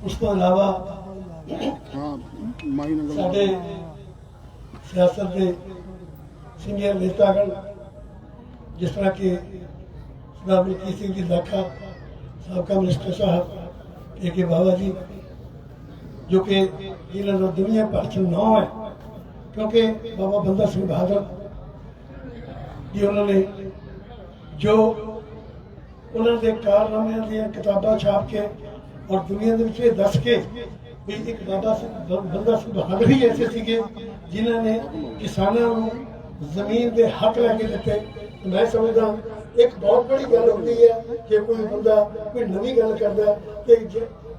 ਉਸ ਤੋਂ ਇਲਾਵਾ ਸਾਡੇ ਸਿਆਸਤ ਦੇ ਸੀਨੀਅਰ ਨੇਤਾਗਣ ਜਿਸ ਤਰ੍ਹਾਂ ਕਿ ਸਰਦਾਰ ਮਲਕੀਤ ਸਿੰਘ ਜੀ ਦਾਖਾ ਸਾਬਕਾ ਮਿਨਿਸਟਰ ਸਾਹਿਬ ਏ ਕੇ ਬਾਬਾ ਜੀ ਜੋ ਕਿ ਜਿਨ੍ਹਾਂ ਦਾ ਦੁਨੀਆ ਭਰ ਚ ਨਾਮ ਹੈ ਕਿਉਂਕਿ ਬਾਬਾ ਬੰਦਾ ਸਿੰਘ ਬਹਾਦਰ ਜੀ ਉਹਨਾਂ ਨੇ ਜੋ ਉਹਨਾਂ ਦੇ ਕਾਰਨਾਮਿਆਂ ਦੀਆਂ ਕਿਤਾਬਾਂ ਛਾਪ ਕੇ ਔਰ ਦੁਨੀਆ ਦੇ ਵਿੱਚ ਇਹ ਦੱਸ ਕੇ ਵੀ ਇੱਕ ਬਾਬਾ ਸਿੰਘ ਬੰਦਾ ਸਿੰਘ ਬਹਾਦਰ ਹੀ ਐਸੇ ਸੀਗੇ ਜਿਨ੍ਹਾਂ ਨੇ ਕਿਸਾਨਾਂ ਨੂੰ ਜ਼ਮੀਨ ਦੇ ਹੱਕ ਲੈ ਕੇ ਦਿੱਤੇ। ਮੈਂ ਸਮਝਦਾ ਇੱਕ ਬਹੁਤ ਬੜੀ ਗੱਲ ਹੁੰਦੀ ਹੈ ਕਿ ਕੋਈ ਬੰਦਾ ਕੋਈ ਨਵੀਂ ਗੱਲ ਕਰਦਾ ਤੇ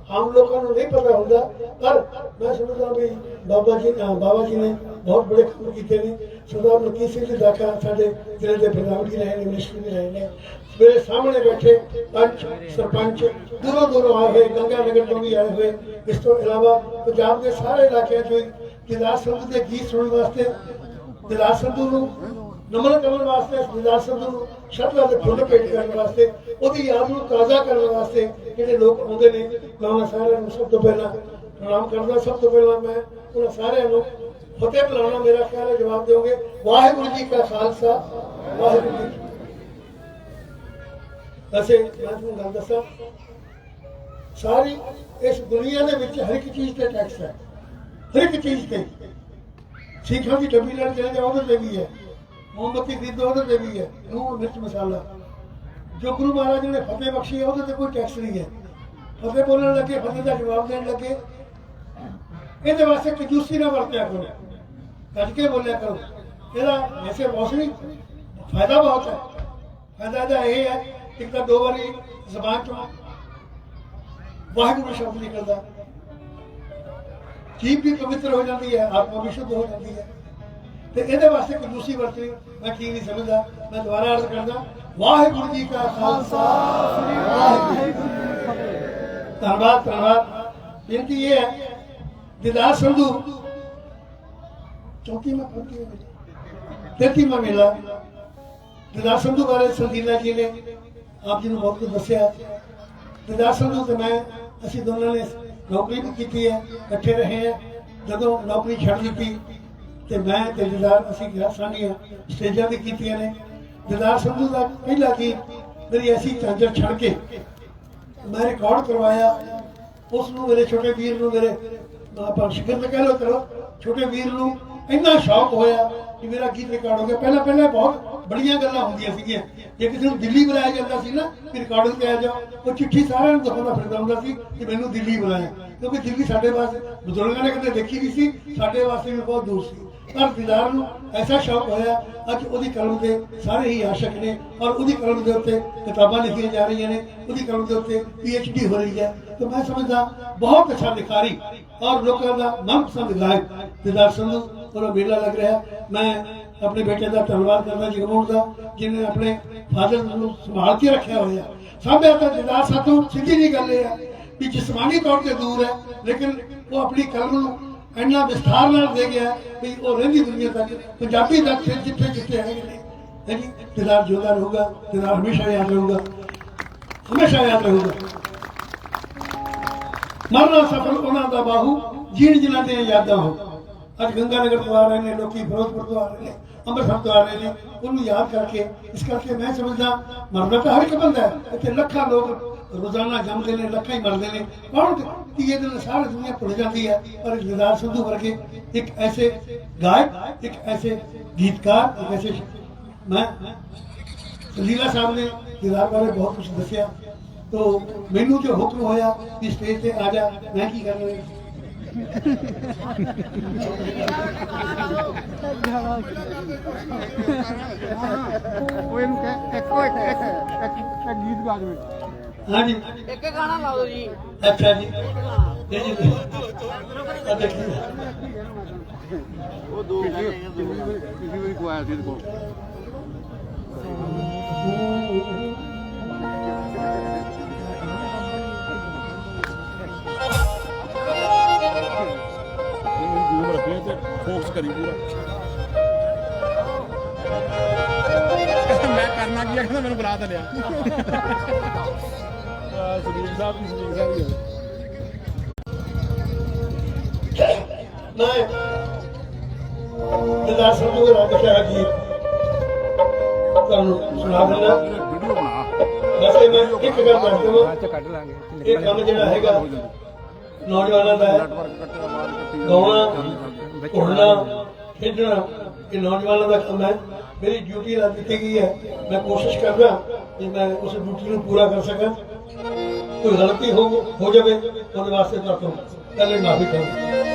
ਆਮ ਲੋਕਾਂ ਨੂੰ ਨਹੀਂ ਪਤਾ ਹੁੰਦਾ, ਪਰ ਮੈਂ ਸਮਝਦਾ ਵੀ ਬਾਬਾ ਜੀ ਬਾਬਾ ਜੀ ਨੇ ਬਹੁਤ ਬੜੇ ਕੰਮ ਕੀਤੇ ਨੇ। ਸਰਦਾਰ ਮਲਕੀਤ ਸਿੰਘ ਜੀ ਦਾਖਾ ਸਾਡੇ ਜ਼ਿਲ੍ਹੇ ਦੇ ਪ੍ਰਧਾਨ ਵੀ ਰਹੇ ਨੇ ਮਿਨਿਸਟਰ ਵੀ ਰਹੇ ਨੇ। ਮੇਰੇ ਸਾਹਮਣੇ ਬੈਠੇ ਪੰਚ ਸਰਪੰਚ, ਦੂਰੋਂ ਦੂਰੋਂ ਆਏ ਹੋਏ ਗੰਗਾ ਨਗਰ ਤੋਂ ਵੀ ਆਏ ਹੋਏ। ਇਸ ਤੋਂ ਇਲਾਵਾ ਪੰਜਾਬ ਦੇ ਸਾਰੇ ਇਲਾਕਿਆਂ ਤੋਂ ਦਿਦਾਰ ਸੰਧੂ ਦੇ ਗੀਤ ਸੁਣਨ ਵਾਸਤੇ ਦਿਦਾਰ ਸੰਧੂ ਨੂੰ, ਨਮਨ ਕਰਨ ਵਾਸਤੇ ਦਿਦਾਰ ਸੰਧੂ ਨੂੰ ਸ਼ਰਧਾ ਦੇ ਫੁੱਲ ਭੇਟ ਕਰਨ ਵਾਸਤੇ, ਉਹਦੀ ਯਾਦ ਨੂੰ ਤਾਜ਼ਾ ਕਰਨ ਵਾਸਤੇ ਜਿਹੜੇ ਲੋਕ ਆਉਂਦੇ ਨੇ, ਮੈਂ ਉਹਨਾਂ ਸਾਰਿਆਂ ਨੂੰ ਸਭ ਤੋਂ ਪਹਿਲਾਂ ਪ੍ਰਣਾਮ ਕਰਦਾ। ਸਭ ਤੋਂ ਪਹਿਲਾਂ ਮੈਂ ਉਹਨਾਂ ਸਾਰਿਆਂ ਨੂੰ ਫਤਿਹ ਬੁਲਾਉਣਾ ਮੇਰਾ ਖਿਆਲ ਹੈ, ਜਵਾਬ ਦਿਓਗੇ। ਵਾਹਿਗੁਰੂ ਜੀ ਕਾ ਖਾਲਸਾ, ਵਾਹਿਗੁਰੂ ਜੀ ਵੈਸੇ ਮੈਂ ਤੁਹਾਨੂੰ ਗੱਲ ਦੱਸਾਂ। ਸਾਰੀ ਇਸ ਦੁਨੀਆ ਦੇ ਵਿੱਚ ਹਰ ਇੱਕ ਚੀਜ਼ ਤੇ ਟੈਕਸ ਹੈ। ਹਰ ਇੱਕ ਚੀਜ਼ ਤੇ। ਸਿੱਖਾਂ ਦੀ ਡੱਬੀ ਲੈਣ ਚਲੇ ਜਾਓ, ਉਹਦੇ ਤੇ ਵੀ ਹੈ। ਮੋਮਬੱਤੀ ਖਰੀਦੋ, ਉਹਦੇ ਤੇ ਵੀ ਹੈ। ਨੂਣ ਮਿਰਚ, ਮਸਾਲਾ। ਜੋ ਗੁਰੂ ਮਹਾਰਾਜ ਨੇ ਫਤਿਹ ਬਖਸ਼ੀ ਹੈ, ਉਹਦੇ ਤੇ ਕੋਈ ਟੈਕਸ ਨਹੀਂ ਹੈ। ਫਤਿਹ ਬੋਲਣ ਲੱਗੇ, ਫਤਿਹ ਦਾ ਜਵਾਬ ਦੇਣ ਲੱਗੇ। ਇਹਦੇ ਵਾਸਤੇ ਕੰਜੂਸੀ ਨਾ ਵਰਤਿਆ ਕਰੋ ਕੱਢ ਕੇ ਬੋਲਿਆ ਕਰੋ। ਇਹਦਾ ਵੈਸੇ ਮੌਸਮੀ ਫਾਇਦਾ ਬਹੁਤ ਹੈ। ਫਾਇਦਾ ਇਹਦਾ ਇਹ ਹੈ, ਇੱਕ ਤਾਂ ਦੋ ਵਾਰੀ ਜ਼ਬਾਨ ਚੋਂ ਵਾਹਿਗੁਰੂ ਸ਼ਬਦ ਨਿਕਲਦਾ। ਜੀਭ ਵੀ ਪਵਿੱਤਰ ਹੋ ਜਾਂਦੀ ਹੈ, ਆਤਮਾ ਵੀ ਸ਼ੁੱਧ ਹੋ ਜਾਂਦੀ ਹੈ। ਤੇ ਇਹਦੇ ਵਾਸਤੇ ਕੰਜੂਸੀ ਵਰਤੀ ਮੈਂ ਕੀ ਨਹੀਂ ਸਮਝਦਾ, ਮੈਂ ਦੁਬਾਰਾ ਅਰਜ਼ ਕਰਦਾ, ਵਾਹਿਗੁਰੂ ਜੀ ਕਾ ਖਾਲਸਾ। ਵਾਹਿਗੁਰੂ ਜੀ ਕੀ ਫਤਿਹ। ਧੰਨਵਾਦ ਧੰਨਵਾਦ। ਬੇਨਤੀ ਇਹ ਹੈ ਦਿਦਾਰ ਸੰਧੂ ਚੌਥੀ ਮੈਂ ਪੜ੍ਹੀ ਤੇਤੀ ਮੈਂ ਮਿਲਾ। ਦਿਦਾਰ ਸੰਧੂ ਬਾਰੇ ਸੰਦੀਲਾ ਜੀ ਨੇ ਆਪ ਜੀ ਨੂੰ ਬਹੁਤ ਕੁਝ ਦੱਸਿਆ। ਦਿਦਾਰ ਸੰਧੂ ਤੇ ਮੈਂ ਅਸੀਂ ਦੋਨਾਂ ਨੇ ਨੌਕਰੀ ਵੀ ਕੀਤੀ ਹੈ, ਇਕੱਠੇ ਰਹੇ ਹਾਂ। ਜਦੋਂ ਨੌਕਰੀ ਛੱਡ ਦਿੱਤੀ, ਤੇ ਮੈਂ ਤੇ ਦਿਦਾਰ ਅਸੀਂ ਗਿਆ ਸਾਂਝੀਆਂ ਸਟੇਜਾਂ ਵੀ ਕੀਤੀਆਂ ਨੇ। ਦਿਦਾਰ ਸੰਧੂ ਦਾ ਪਹਿਲਾ ਗੀਤ ਮੇਰੀ ਐਸੀ ਚਾਂਜਰ ਛੱਡ ਕੇ ਮੈਂ ਰਿਕਾਰਡ ਕਰਵਾਇਆ। ਉਸ ਨੂੰ ਮੇਰੇ ਛੋਟੇ ਵੀਰ ਨੂੰ ਮੇਰੇ ਆਪਾਂ ਸ਼ਿਕਰ ਕਹਿ ਲੋ ਕਰੋ, ਛੋਟੇ ਵੀਰ ਨੂੰ ਇੰਨਾ ਸ਼ੌਕ ਹੋਇਆ ਕਿ ਮੇਰਾ ਗੀਤ ਰਿਕਾਰਡ ਹੋ ਗਿਆ। ਪਹਿਲਾਂ ਪਹਿਲਾਂ ਬਹੁਤ ਬੜੀਆਂ ਗੱਲਾਂ ਹੁੰਦੀਆਂ ਸੀਗੀਆਂ। ਜੇ ਕਿਸੇ ਨੂੰ ਦਿੱਲੀ ਬੁਲਾਇਆ ਜਾਂਦਾ ਸੀ ਨਾ, ਕਿ ਰਿਕਾਰਡਿੰਗ ਤੇ ਆ ਜਾਓ, ਉਹ ਚਿੱਠੀ ਸਾਰਿਆਂ ਨੂੰ ਦਿਖਾਉਂਦਾ ਫਿਰਦਾ ਹੁੰਦਾ ਸੀ ਕਿ ਮੈਨੂੰ ਦਿੱਲੀ ਬੁਲਾਇਆ। ਕਿਉਂਕਿ ਦਿੱਲੀ ਸਾਡੇ ਵਾਸਤੇ, ਬਜ਼ੁਰਗਾਂ ਨੇ ਕਦੇ ਦੇਖੀ ਨਹੀਂ ਸੀ, ਸਾਡੇ ਵਾਸਤੇ ਵੀ ਬਹੁਤ ਦੂਰ ਸੀ। ਪਰ ਦਿਦਾਰ ਨੂੰ ਐਸਾ ਸ਼ੌਕ ਹੋਇਆ, ਅੱਜ ਉਹਦੀ ਕਲਮ ਦੇ ਸਾਰੇ ਹੀ ਆਸ਼ਕ ਨੇ ਔਰ ਉਹਦੀ ਕਲਮ ਦੇ ਉੱਤੇ ਕਿਤਾਬਾਂ ਲਿਖੀਆਂ ਜਾ ਰਹੀਆਂ ਨੇ, ਉਹਦੀ ਕਲਮ ਦੇ ਉੱਤੇ ਪੀ ਐਚ ਡੀ ਹੋ ਰਹੀ ਹੈ। ਤੇ ਮੈਂ ਸਮਝਦਾ, ਬਹੁਤ ਅੱਛਾ ਲਿਖਾਰੀ ਔਰ ਲੋਕਾਂ ਦਾ ਮਨਪਸੰਦ ਗਾਇਕ ਦਿਦਾਰ ਸੰਧੂ। ਉਹਦਾ ਮੇਲਾ ਲੱਗ ਰਿਹਾ। ਮੈਂ ਆਪਣੇ ਬੇਟੇ ਦਾ ਧੰਨਵਾਦ ਕਰਦਾ, ਜਗਮੋਹਨ ਦਾ, ਜਿਹਨੇ ਆਪਣੇ ਫਾਦਰ ਨੂੰ ਸੰਭਾਲ ਕੇ ਰੱਖਿਆ ਹੋਇਆ। ਸਾਹਮਣੇ ਤਾਂ ਦਿਦਾਰ ਸਾਥੋਂ ਸਿੱਧੀ ਜੀ ਗੱਲ ਇਹ ਹੈ ਵੀ ਜਿਸਮਾਨੀ ਤੌਰ ਤੇ ਦੂਰ ਹੈ, ਲੇਕਿਨ ਉਹ ਆਪਣੀ ਕਲਮ ਨੂੰ ਇੰਨਾ ਵਿਸਥਾਰ ਨਾਲ ਦੇ ਗਿਆ ਵੀ ਉਹ ਰਹਿੰਦੀ ਦੁਨੀਆ ਤੱਕ, ਪੰਜਾਬੀ ਤੱਕ ਜਿੱਥੇ ਜਿੱਥੇ ਹੈਗੇ ਨੇ। ਹੈ ਜੀ ਦਿਦਾਰ ਜੋਦਾ ਰਹੂਗਾ ਦਿਦਾਰ ਹਮੇਸ਼ਾ ਯਾਦ ਰਹੂਗਾ, ਹਮੇਸ਼ਾ ਯਾਦ ਰਹੂਗਾ। ਮਰਨਾ ਸਫਲ ਉਹਨਾਂ ਦਾ ਬਾਹੂ, ਜੀਣ ਜਿਨ੍ਹਾਂ ਦੀਆਂ ਯਾਦਾਂ ਹੋ। ਅੱਜ ਗੰਗਾ ਨਗਰ ਤੋਂ ਆ ਰਹੇ ਨੇ, ਲੋਕੀ ਫਿਰੋਜ਼ਪੁਰ ਤੋਂ ਆ ਰਹੇ ਨੇ, ਅੰਮ੍ਰਿਤਸਰ ਤੋਂ ਆ ਰਹੇ ਨੇ, ਉਹਨੂੰ ਯਾਦ ਕਰਕੇ, ਇਸ ਕਰਕੇ ਮੈਂ ਸਮਝਦਾ, ਮਰਨਾ ਤਾਂ ਹਰ ਇੱਕ ਬੰਦਾ ਹੈ, ਇੱਥੇ ਲੱਖਾਂ ਲੋਕ ਰੋਜ਼ਾਨਾ ਜੰਮਦੇ ਨੇ, ਲੱਖਾਂ ਹੀ ਮਰਦੇ ਨੇ, ਕੌਣ ਤੀਏ ਦਿਨ ਸਾਰੀ ਦੁਨੀਆ ਭੁੱਲ ਜਾਂਦੀ ਹੈ, ਪਰ ਦਿਦਾਰ ਸੰਧੂ ਵਰਗੇ ਇੱਕ ਐਸੇ ਗਾਇਕ, ਇੱਕ ਐਸੇ ਗੀਤਕਾਰ, ਇੱਕ ਐਸੇ ਮੈਂ ਲੀਲਾ ਸਾਹਿਬ ਨੇ ਦਿਦਾਰ ਬਾਰੇ ਬਹੁਤ ਕੁਝ ਦੱਸਿਆ, ਤੋ ਮੈਨੂੰ ਜੋ ਹੁਕਮ ਹੋਇਆ ਕਿ ਸਟੇਜ ਤੇ ਆ ਜਾ, ਮੈਂ ਕੀ ਕਰਨਾ ਉਹ ਇਹਨੂੰ ਕਹਿ ਇੱਕੋ ਇੱਕ ਇੱਕ ਇੱਕ ਗੀਤ ਗਾ ਦੇ ਹਾਂਜੀ ਇੱਕ ਗਾਣਾ ਲਾ ਦਿਓ ਜੀ। ਅੱਛਾ ਜੀ ਇਹ ਜੀ ਉਹ ਦੋ। ਕਿਸੇ ਵੀ ਕੋਇਆ ਸੀ ਇਹਦੇ ਫੋਕਸ ਕਰੀ ਪੂਰਾ ਮੈਂ ਕਰਨਾ ਕੀ ਆ ਕਹਿੰਦਾ ਮੈਨੂੰ ਬੁਲਾ ਤਾਂ ਲਿਆ। ਸੁਨੀਲ ਸਾਹਿਬ ਵੀ ਸੁਨੀਲ ਸਾਹਿਬ ਵੀ ਹੋਏ ਮੈਂ ਦਿਦਾਰ ਸੰਧੂ ਦਾ ਲਿਖਿਆ ਗੀਤ ਤੁਹਾਨੂੰ ਸੁਣਾ ਦਿੰਦਾ ਵੀਡੀਓ ਬਣਾ। ਵੈਸੇ ਮੈਂ ਇੱਕ ਗੱਲ ਦੱਸ ਦੇਵਾਂ। ਚ ਕੱਢ ਲਾਂਗੇ। ਇਹ ਕੰਮ ਜਿਹੜਾ ਹੈਗਾ ਨੌਜਵਾਨਾਂ ਦਾ ਹੈ। ਨੈਟਵਰਕ ਕੱਟਿਆ ਆਵਾਜ਼ ਕੱਟੀ ਗਾਉਣਾ ਘੁਲਣਾ ਖੇਡਣਾ ਇਹ ਨੌਜਵਾਨਾਂ ਦਾ ਕੰਮ ਹੈ। ਮੇਰੀ ਡਿਊਟੀ ਲਾ ਦਿੱਤੀ ਗਈ ਹੈ। ਮੈਂ ਕੋਸ਼ਿਸ਼ ਕਰਦਾ ਕਿ ਮੈਂ ਉਸ ਡਿਊਟੀ ਨੂੰ ਪੂਰਾ ਕਰ ਸਕਾਂ। ਕੋਈ ਗਲਤੀ ਹੋ ਹੋ ਜਾਵੇ ਉਹਦੇ ਵਾਸਤੇ ਤੁਹਾਡੇ ਪਹਿਲੇ ਮਾਫੀ ਚਾਹੁੰਦਾ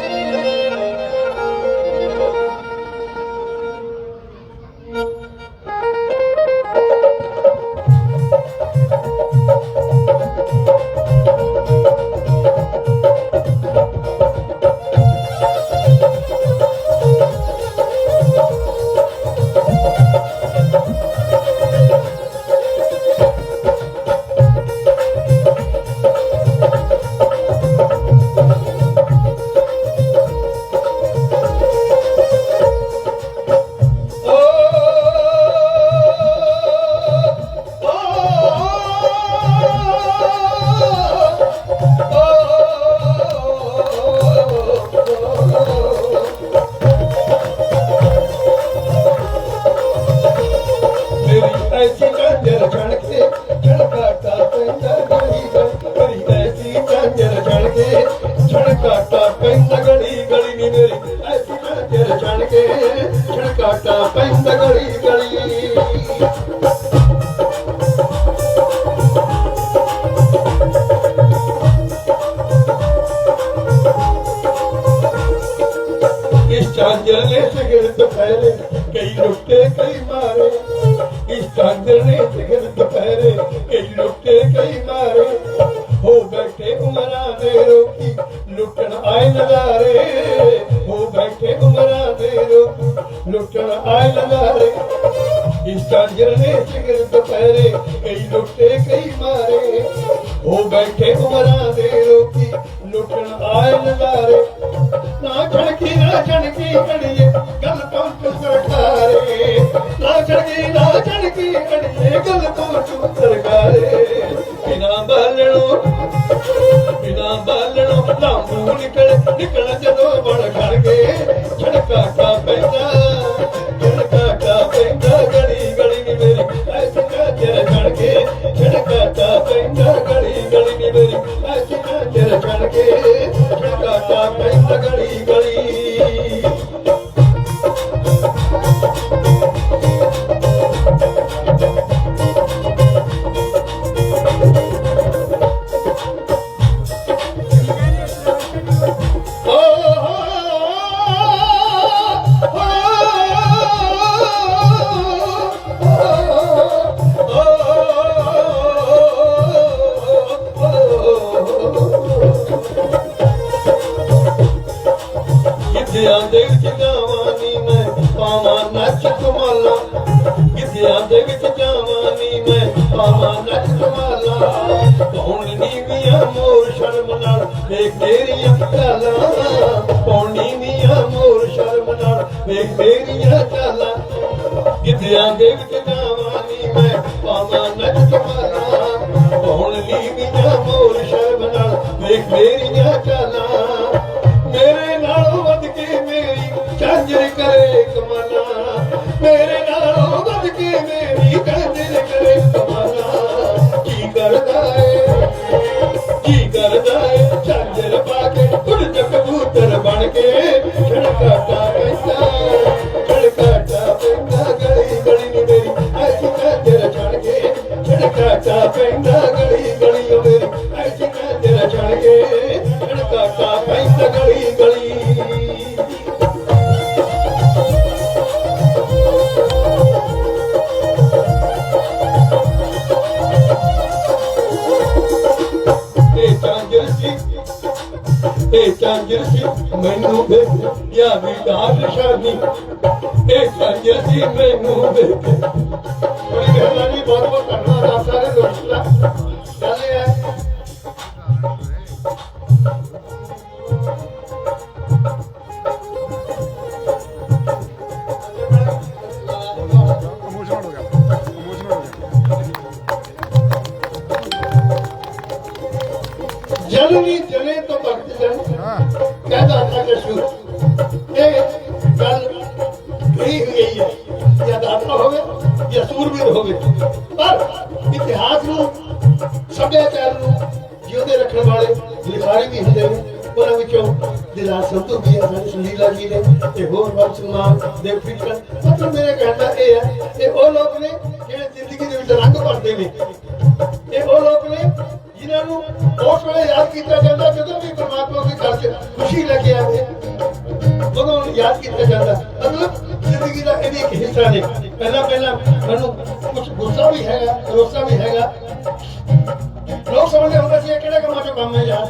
ਇਸ ਚਾਂਜਰ ਨੇ ਸਿਗਰ ਦੁਪਹਿਰੇ, ਕਈ ਲੁੱਟੇ, ਕਈ ਮਾਰੇ। ਇਸ ਚਾਂਜਰ ਨੇ ਸਿਗਰ ਦੁਪਹਿਰੇ, ਕਈ ਲੁੱਟੇ, ਕਈ ਮਾਰੇ। ਹੋ ਬੈਠੇ ਉਮਰਾਂ ਦੇ ਰੋਕੀ ਲੁੱਟਣ ਆਏ ਨਜ਼ਾਰੇ। ਹੋ ਬੈਠੇ ਉਮਰਾਂ ਦੇ ਰੋਕੀ ਲੁੱਟਣ ਆਏ ਨਜ਼ਾਰੇ। ਇਸ ਚਾਂਜਰ ਨੇ ਸਿਗਰ ਦੁਪਹਿਰੇ, ਕਈ ਲੁੱਟੇ, ਕਈ ਮਾਰੇ। ਹੋ ਬੈਠੇ ਉਮਰਾਂ ਛੜਕੀ ਕੀ ਛੜਕੀ ਕੜੀਏ ਗੱਲ ਤੋਂ ਤੂੰ ਸਰਕਾਰੇ ਨਾ ਛੜਕੀ ਨਾ ਛੜਕੀ ਕੜੀਏ ਗੱਲ ਤੋਂ ਗਿੱਧਿਆਂ ਦੇ ਵਿੱਚ ਜਾਵਾਂ ਨੀ ਮੈਂ। ਪਾਵਾਂ ਨੱਚ ਕਮਾਲਾ ਕੌਣ ਨੀਵੀਆਂ ਮੋਰ ਸ਼ਰਮ ਨਾਲ ਵੇਖ ਤੇਰੀਆਂ ਚਾਲਾਂ। ਕੌਣੀ ਨੀਆਂ ਮੋਰ ਸ਼ਰਮ ਨਾਲ ਵੇਖ ਤੇਰੀਆਂ ਚਾਲਾਂ। ਗਿੱਧਿਆਂ ਦੇ ਵਿੱਚ ਜਾਵਾਂ ਨੀ ਮੈਂ ਪਾਵਾਂ ਨੱਚ ਕਮਾਲਾ ਕੌਣ ਨੀਵੀਆਂ ਮੋਰ ਸ਼ਰਮ ਨਾਲ ਵੇਖ ਤੇਰੀਆਂ ਤੇ ਚਾਂਜਰ ਮੈਨੂੰ ਦੇਖ ਗਿਆ ਵੀ ਦਾਰ ਸ਼ਾਦੀ ਇਹ ਚਾਂਜਰ ਸੀ, ਮੈਨੂੰ ਦੇਖ ਬੜੀ ਮਿਹਰਬਾਨੀ ਬਹੁਤ ਬਹੁਤ ਧੰਨਵਾਦ ਆਪ ਸਾਰੇ ਦੋਸਤਾਂ ਤੇ ਹੋਰ ਵਕਤ ਦੇ ਫਿਕਰ ਮਤਲਬ ਮੇਰੇ ਕਹਿਣ ਦਾ ਇਹ ਹੈ ਕਿ ਉਹ ਲੋਕ ਨੇ ਜਿਹੜੇ ਜ਼ਿੰਦਗੀ ਦੇ ਵਿੱਚ ਰੰਗ ਭਰਦੇ ਨੇ। ਇਹ ਉਹ ਲੋਕ ਨੇ ਜਿਨ੍ਹਾਂ ਨੂੰ ਉਸ ਵੇਲੇ ਯਾਦ ਕੀਤਾ ਜਾਂਦਾ ਜਦੋਂ ਵੀ ਪਰਮਾਤਮਾ ਦੇ ਘਰ 'ਚ ਖੁਸ਼ੀ ਲੈ ਕੇ ਆਵੇ। ਉਦੋਂ ਯਾਦ ਕੀਤਾ ਜਾਂਦਾ। ਮਤਲਬ ਜ਼ਿੰਦਗੀ ਦਾ ਇਹ ਵੀ ਇੱਕ ਹਿੱਸਾ ਨੇ। ਪਹਿਲਾਂ ਪਹਿਲਾਂ ਮੈਨੂੰ ਕੁਝ ਗੁੱਸਾ ਵੀ ਹੈਗਾ, ਰੋਸਾ ਵੀ ਹੈਗਾ। ਲੋਕ ਸਮਝਦੇ ਹੁੰਦੇ ਸੀ ਇਹ ਕਿਹੜੇ ਕੰਮਾਂ ਚ ਕੰਮ ਹੈ ਯਾਰ?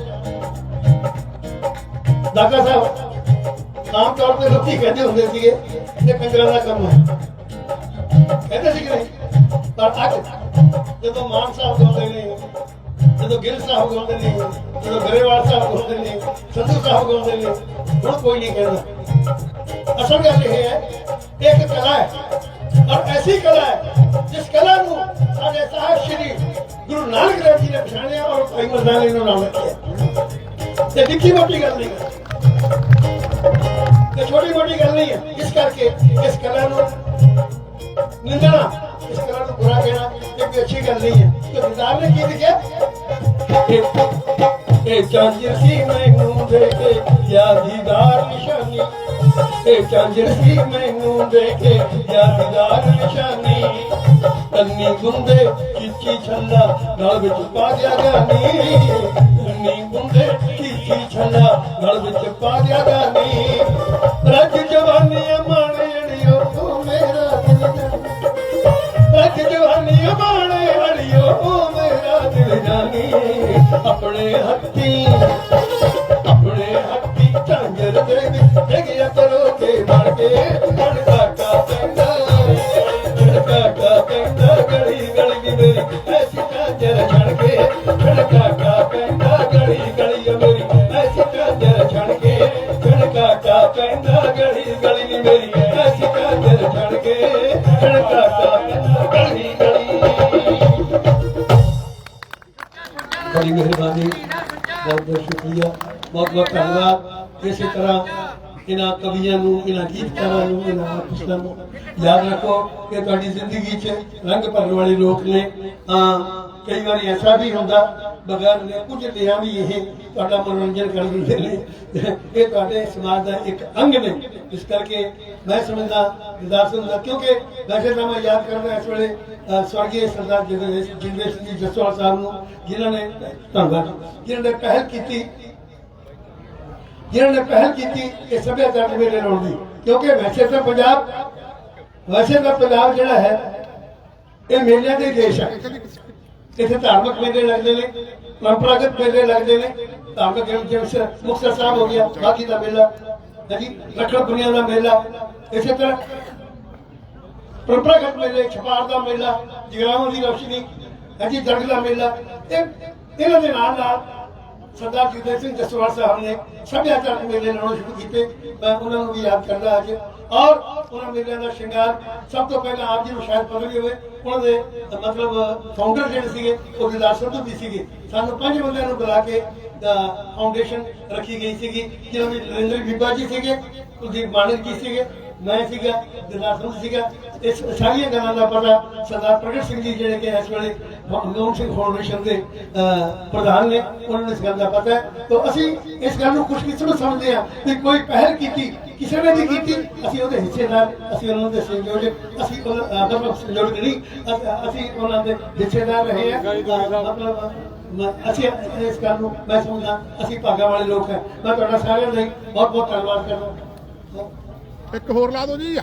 ਦਾਦਾ ਸਾਹਿਬ ਆਮ ਤੌਰ ਤੇ ਲੋਕੀ ਕਹਿੰਦੇ ਹੁੰਦੇ ਸੀਗੇ ਇਹ ਕੰਜਰਾਂ ਦਾ ਕੰਮ ਹੈ। ਕਹਿੰਦੇ ਸੀ ਕਿ ਨਹੀਂ, ਪਰ ਅੱਜ ਜਦੋਂ ਮਾਨ ਸਾਹਿਬ ਗਾਉਂਦੇ ਨੇ, ਜਦੋਂ ਗਿੱਲ ਸਾਹਿਬ ਗਾਉਂਦੇ ਨੇ, ਜਦੋਂ ਗਰੇਵਾਲ ਸਾਹਿਬ ਗਾਉਂਦੇ ਨੇ, ਸੰਧੂ ਸਾਹਿਬ ਗਾਉਂਦੇ ਨੇ, ਹੁਣ ਕੋਈ ਨਹੀਂ ਕਹਿੰਦਾ। ਅਸਲ ਗੱਲ ਇਹ ਹੈ ਇਹ ਇੱਕ ਕਲਾ ਹੈ ਔਰ ਐਸੀ ਕਲਾ ਹੈ ਜਿਸ ਕਲਾ ਨੂੰ ਸਾਡੇ ਸਾਹਿਬ ਸ਼੍ਰੀ ਗੁਰੂ ਨਾਨਕ ਦੇਵ ਜੀ ਨੇ ਪਛਾਣਿਆ ਔਰ ਭਾਈ ਮਰਦਾਨੇ ਨੂੰ ਨਾਮ ਰੱਖਿਆ। ਤੇ ਨਿੱਕੀ ਮੋਟੀ ਗੱਲ ਨਹੀਂ। ਹੈ ਛੋਟੀ ਮੋਟੀ ਗੱਲ ਨਹੀਂ ਹੈ। ਇਸ ਕਰਕੇ ਇਸ ਕਲਾ ਨੂੰ ਨਿੰਦਣਾ, ਇਸ ਕਲਾ ਨੂੰ ਬੁਰਾ ਕਹਿਣਾ ਇਹ ਕੋਈ ਅੱਛੀ ਗੱਲ ਨਹੀਂ ਹੈ। ਤੇ ਕਿਤਾਬ ਨੇ ਕੀ ਲਿਖਿਆ? ਇਹ- ਚਾਂਜਰ ਸੀ ਮੈਨੂੰ ਦੇ ਕੇ ਯਾਦੀਦਾਰ ਨਿਸ਼ਾਨੀ। ਇਹ ਚਾਂਜਰ ਸੀ ਮੈਨੂੰ ਦੇ ਕੇ ਯਾਦੀਦਾਰ ਨਿਸ਼ਾਨੀ। ਕੰਨੀ ਗੁੰਦੇ ਚੀਚੀ ਛੱਲਾ ਨਾਲ ਵਿੱਚ ਪਾ ਗਿਆ ਗਾਨੀ ਕੰਨੀ ਗੁੰਦੇ ਚੀਚੀ ਛੱਲਾ ਨਾਲ ਵਿੱਚ ਪਾ ਗਿਆ ਗਾਨੀ ਰੱਜ ਜਵਾਨੀ ਮਾਣੇ ਅੜਿਓ ਤੂੰ ਮੇਰਾ ਦਿਲ। ਜਾਣੀ ਰੱਜ ਜਵਾਨੀ ਮਾਣੇ ਅੜਿਓ ਤੂੰ ਮੇਰਾ ਦਿਲ ਜਾਣੀ ਆਪਣੇ ਹੱਥੀ। ਆਪਣੇ ਹੱਥੀ ਝਾਂਜਰ ਦੇ ਵਿੱਚ ਡਿੱਗਿਆ ਕਰੋ ਕੇ ਬਣ ਕੇ। ਇਸੇ ਤਰ੍ਹਾਂ ਇਹਨਾਂ ਕਵੀਆਂ ਨੂੰ, ਇਹਨਾਂ ਗੀਤਕਾਰਾਂ ਨੂੰ, ਇਹਨਾਂ ਆਰਟਿਸਟਾਂ ਨੂੰ ਯਾਦ ਰੱਖੋ ਕਿ ਤੁਹਾਡੀ ਜ਼ਿੰਦਗੀ 'ਚ ਰੰਗ ਭਰਨ ਵਾਲੇ ਲੋਕ ਨੇ। ਅਹ ਕਈ ਵਾਰੀ ਐਸਾ ਵੀ ਹੁੰਦਾ, ਬਗੈਰ ਨੇ ਕੁਝ ਲਿਆ ਵੀ ਇਹ ਤੁਹਾਡਾ ਮਨੋਰੰਜਨ ਕਰ ਦਿੰਦੇ ਨੇ ਇਹ ਤੁਹਾਡੇ ਸਮਾਜ ਦਾ ਇੱਕ ਅੰਗ ਨੇ। ਇਸ ਕਰਕੇ ਮੈਂ ਸਮਝਦਾ ਦਿਦਾਰ ਦਾ ਕਿਉਂਕਿ ਵੈਸੇ ਤਾਂ ਮੈਂ ਯਾਦ ਕਰਦਾ ਇਸ ਵੇਲੇ ਸਵਰਗੀ ਸਰਦਾਰ ਜਿੰਦੇਸ਼ ਸਿੰਘ ਜੀ ਜਸਵਾਲ ਸਾਹਿਬ ਨੂੰ, ਜਿਨ੍ਹਾਂ ਨੇ ਧੰਨਵਾਦ, ਜਿਨ੍ਹਾਂ ਨੇ ਪਹਿਲ ਕੀਤੀ ਜਿਨ੍ਹਾਂ ਨੇ ਪਹਿਲ ਕੀਤੀ ਇਹ ਸੱਭਿਆਚਾਰ ਦੇ ਮੇਲੇ ਲਾਉਣ ਦੀ ਕਿਉਂਕਿ ਵੈਸੇ ਤਾਂ ਪੰਜਾਬ ਵੈਸੇ ਤਾਂ ਪੰਜਾਬ ਜਿਹੜਾ ਹੈ, ਇਹ ਮੇਲਿਆਂ ਦੇ ਦੇਸ਼ ਹੈ। ਇੱਥੇ ਧਾਰਮਿਕ ਮੇਲੇ ਲੱਗਦੇ ਨੇ, ਪਰੰਪਰਾਗਤ ਮੇਲੇ ਲੱਗਦੇ ਨੇ। ਧਾਰਮਿਕ ਜਿਵੇਂ ਮੁਕਤਸਰ ਸਾਹਿਬ ਹੋ ਗਿਆ, ਬਾਕੀ ਦਾ ਮੇਲਾ ਹੈ ਜੀ ਲੱਖਣ ਪੁਰੀਆਂ ਦਾ ਮੇਲਾ, ਇਸੇ ਤਰ੍ਹਾਂ ਪਰੰਪਰਾਗਤ ਮੇਲੇ, ਛਪਾਰ ਦਾ ਮੇਲਾ ਜਗਰਾਵਾਂ ਦੀ ਰੋਸ਼ਨੀ ਹੈ ਜੀ ਦਰਗ ਦਾ ਮੇਲਾ, ਇਹ ਇਹਨਾਂ ਦੇ ਨਾਲ ਨਾਲ ਸਰਦਾਰ ਜਗਦੇਵ ਸਿੰਘ ਜਸਵਾਲ ਸਾਹਿਬ ਨੇ ਸੱਭਿਆਚਾਰਕ ਮੇਲੇ ਲਾਉਣੇ ਸ਼ੁਰੂ ਕੀਤੇ। ਮੈਂ ਉਹਨਾਂ ਨੂੰ ਵੀ ਯਾਦ ਕਰਦਾ ਅੱਜ। ਔਰ ਉਹਨਾਂ ਮੇਲਿਆਂ ਦਾ ਸ਼ਿੰਗਾਰ ਸਭ ਤੋਂ ਪਹਿਲਾਂ ਆਪ ਜੀ ਨੂੰ ਸ਼ਾਇਦ ਪਤਾ ਹੀ ਹੋਵੇ, ਉਹਨਾਂ ਦੇ ਮਤਲਬ ਫਾਊਂਡਰ ਜਿਹੜੇ ਸੀਗੇ, ਉਹ ਦਿਦਾਰ ਸੰਧੂ ਵੀ ਸੀਗੇ। ਸਾਨੂੰ ਪੰਜ ਬੰਦਿਆਂ ਨੂੰ ਬੁਲਾ ਕੇ ਫਾਊਂਡੇਸ਼ਨ ਰੱਖੀ ਗਈ ਸੀਗੀ। ਜਿਹਨਾਂ ਵਿੱਚ ਨਰਿੰਦਰ ਬੀਬਾ ਜੀ ਸੀਗੇ, ਕੁਲਦੀਪ ਮਾਨਕ ਜੀ ਸੀਗੇ, ਮੈਂ ਸੀਗਾ ਦਿਦਾਰ ਸੀਗਾ। ਇਸ ਸਾਰੀਆਂ ਗੱਲਾਂ ਦਾ ਪਤਾ ਸਰਦਾਰ ਪ੍ਰਗਟ ਸਿੰਘ ਜੀ ਜਿਹੜੇ ਕਿ ਇਸ ਵੇਲੇ ਮਨਮੋਹਨ ਸਿੰਘ ਫਾਊਂਡੇਸ਼ਨ ਦੇ ਪ੍ਰਧਾਨ ਨੇ ਉਹਨਾਂ ਨੂੰ ਇਸ ਗੱਲ ਦਾ ਪਤਾ ਹੈ। ਤਾਂ ਅਸੀਂ ਇਸ ਗੱਲ ਨੂੰ ਖੁਸ਼ਕਿਸਮਤ ਸਮਝਦੇ ਹਾਂ ਕਿ ਕੋਈ ਪਹਿਲ ਕੀਤੀ ਕਿਸੇ ਨੇ ਵੀ ਕੀਤੀ ਅਸੀਂ ਉਹਦੇ ਹਿੱਸੇਦਾਰ ਅਸੀਂ ਉਹਨਾਂ ਦੇ ਸੰਯੋਜਕ ਅਸੀਂ ਉਹਨਾਂ ਅਹ, ਸੰਯੋਜਕ ਨਹੀਂ ਅਸੀਂ ਉਹਨਾਂ ਦੇ ਹਿੱਸੇਦਾਰ ਰਹੇ ਹਾਂ। ਮਤਲਬ ਅਸੀਂ ਇਸ ਗੱਲ ਨੂੰ ਮੈਂ ਸਮਝਦਾ ਅਸੀਂ ਭਾਗਾਂ ਵਾਲੇ ਲੋਕ ਹਾਂ। ਮੈਂ ਤੁਹਾਡਾ ਸਾਰਿਆਂ ਦਾ ਬਹੁਤ ਬਹੁਤ ਧੰਨਵਾਦ ਕਰਦਾ ਇੱਕ ਹੋਰ ਲਾ ਦਿਓ ਜੀ।